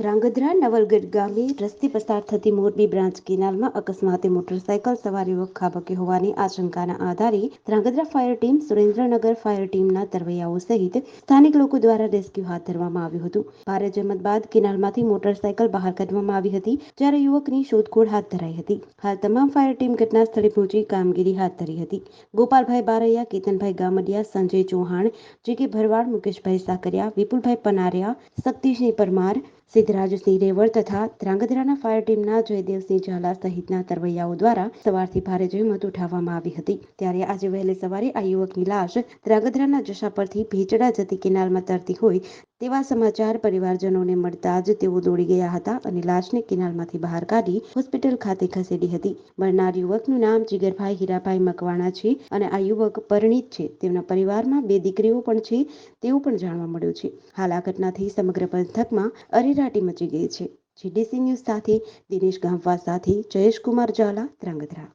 ધ્રાંગધ્રા નવલગઢ ગામે રસ્તે પસાર થતી મોરબી બ્રાન્ચ કેનાલમાં અકસ્માતે મોટરસાયકલ સવાર યુવક ખાબકે હોવાની આશંકાના આધારે Dhrangadhra fire team, Surendranagar fire ટીમના તરવૈયાઓ સહિત સ્થાનિક લોકો દ્વારા રેસ્ક્યુ હાથ ધરવામાં આવ્યું હતું. ભારે જહેમત બાદ કેનાલમાંથી મોટરસાયકલ બહાર કાઢવામાં આવી હતી, જ્યારે યુવકની શોધખોળ હાથ ધરાઈ હતી. હાલ તમામ ફાયર ટીમ ઘટના સ્થળે પહોંચી કામગીરી હાથ ધરી હતી. ગોપાલભાઈ બારૈયા, કેતનભાઈ ગામડિયા, સંજય ચૌહાણ, જે કે ભરવાડ, મુકેશભાઈ સાકરિયા, વિપુલભાઈ પનારિયા, શક્તિસિંહ પરમાર સિદ્ધરાજસિંહ રેવળ તથા ધ્રાંગધ્રાના ફાયર ટીમના જયદેવસિંહ ઝાલા સહિતના તરવૈયાઓ દ્વારા સવારથી ભારે જહેમત ઉઠાવવામાં આવી હતી. ત્યારે આજે વહેલી સવારે આ યુવકની લાશ ધ્રાંગધ્રાના જશા પરથી ભેચડા જતી કેનાલમાં તરતી હોય તેવા સમાચાર પરિવારજનોને મળતા જ તેઓ દોડી ગયા હતા અને લાશને કેનાલમાંથી બહાર કાઢી હોસ્પિટલ ખાતે ખસેડી હતી. મરનાર યુવકનું નામ જીગરભાઈ હીરાભાઈ મકવાણા છે અને આ યુવક પરિણીત છે. તેમના પરિવારમાં બે દીકરીઓ પણ છે, તેવું પણ જાણવા મળ્યું છે. હાલ આ ઘટનાથી સમગ્ર પંથકમાં અરેરાટી મચી ગઈ છે. જીડીસી ન્યૂઝ સાથે દિનેશ ગામવા સાથે જયેશ કુમાર ઝાલા ધ્રાંગધ્રા